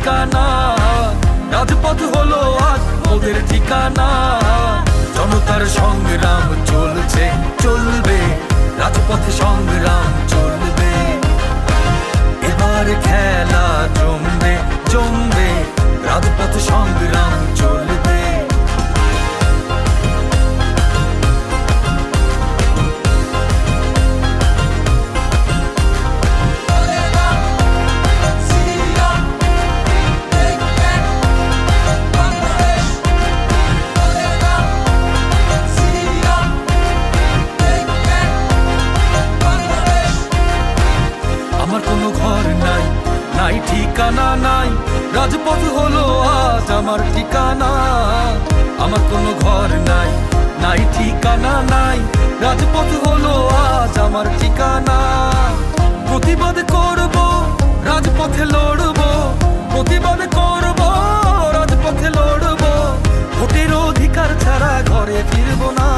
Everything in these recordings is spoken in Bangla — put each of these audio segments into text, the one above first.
ঠিকানা। রাজপথ হলো আজ ওদের ঠিকানা। জনতার সংগ্রাম চলছে চলবে। রাজপথ সংগ্রাম আমার ঠিকানা। আমার কোনো ঘর নাই নাই ঠিকানা নাই। রাজপথ হলো আজ আমার ঠিকানা। প্রতিবাদ করব, রাজপথে লড়ব। প্রতিবাদ করব, রাজপথে লড়ব। ভোটের অধিকার ছাড়া ঘরে ফিরবো না।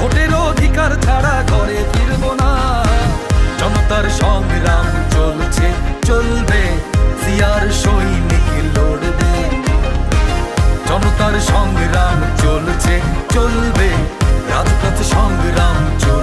ভোটের অধিকার ছাড়া ঘরে সংগ্রাম চলছে চলবে। রাজপথ সংগ্রাম চলবে